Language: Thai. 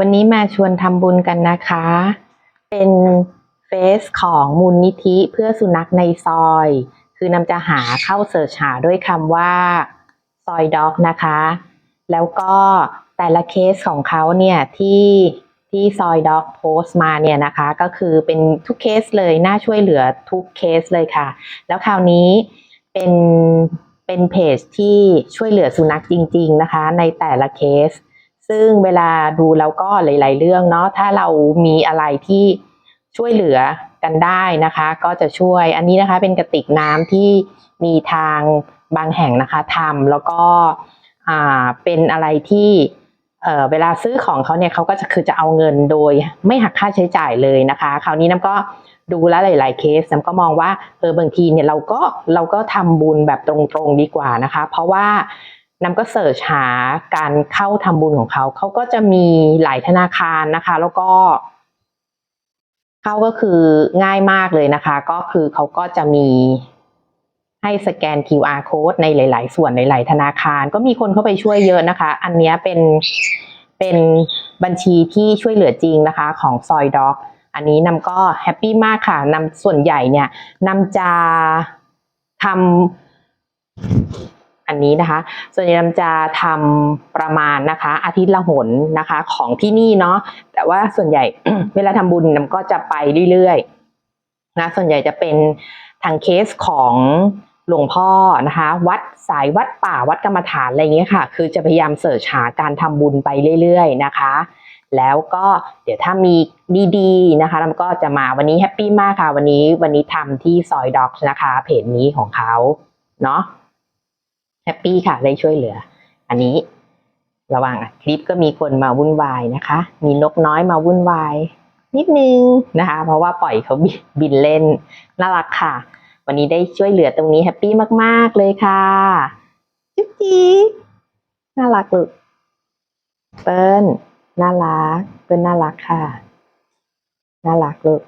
วันนี้มาชวนทำบุญกันนะคะ เป็นเฟซของมูลนิธิเพื่อสุนัขในซอย คือนำจะหาเข้าเสิร์ชหาด้วยคำว่าซอยด็อกนะคะ แล้วก็แต่ละเคสของเขาเนี่ยที่ที่ซอยด็อกโพสต์มาเนี่ยนะคะ ก็คือเป็นทุกเคสเลยน่าช่วยเหลือทุกเคสเลยค่ะ แล้วคราวนี้เป็นเป็นเพจที่ช่วยเหลือสุนัขจริง ๆนะคะ ในแต่ละเคส ซึ่งเวลาดูแล้วก็หลาย ๆ เรื่องเนาะถ้าเรามีอะไรที่ช่วยเหลือกันได้นะคะ ก็จะช่วยอันนี้นะคะเป็นกระติกน้ำที่มีทางบางแห่งนะคะทำแล้วก็อ่าเป็นอะไรที่เออเวลาซื้อของเขาเนี่ยเขาก็จะคือจะเอาเงินโดยไม่หักค่าใช้จ่ายเลยนะคะ คราวนี้น้ำก็ดูแลหลาย ๆ เคสน้ำก็มองว่าเออบางทีเนี่ยเราก็เราก็ทำบุญแบบตรง ๆ ดีกว่านะคะ เพราะว่า น้ำก็เสิร์ชหาการเข้าทำบุญของเขา เขาก็จะมีหลายธนาคารนะคะ แล้วก็ เข้าก็คือง่ายมากเลยนะคะ ก็คือเขาก็จะมีให้สแกน QR code ในหลาย ๆ ส่วนหลาย ๆ ธนาคาร ก็มีคนเข้าไปช่วยเยอะนะคะ อันนี้เป็นเป็นบัญชีที่ช่วยเหลือจริงนะคะของซอยด็อกอันนี้นำก็แฮปปี้มากค่ะนำส่วนใหญ่เนี่ยนำจะทำ อันนี้นะคะ ส่วนใหญ่นำจะทำประมาณนะคะ อาทิตย์ละหนนะคะของที่นี่เนาะแต่ว่าส่วนใหญ่เวลาทำบุญนำก็จะไปเรื่อยๆนะส่วนใหญ่จะเป็นทางเคสของหลวงพ่อนะคะ วัดสายวัดป่าวัดกรรมฐานอะไรอย่างเงี้ยค่ะ คือจะพยายามเสิร์ชหาการทำบุญไปเรื่อยๆนะคะแล้วก็เดี๋ยวถ้ามีดีๆนะคะเราก็จะมาวันนี้แฮปปี้มากค่ะ วันนี้วันนี้ทำที่ซอยด็อกนะคะ เพจนี้ของเขาเนาะ แฮปปี้ค่ะได้ช่วยเหลือ อันนี้ระหว่างอัดคลิปก็มีคนมาวุ่นวายนะคะ มีนกน้อยมาวุ่นวาย นิดนึงนะคะ เพราะว่าปล่อยเขาบิบินเล่นน่ารักค่ะ วันนี้ได้ช่วยเหลือตรงนี้แฮปปี้มากๆเลยค่ะจุ๊บจิ๊บน่ารักลูกเปิ้ลน่ารักเปิ้ลน่ารักค่ะ น่ารักลูก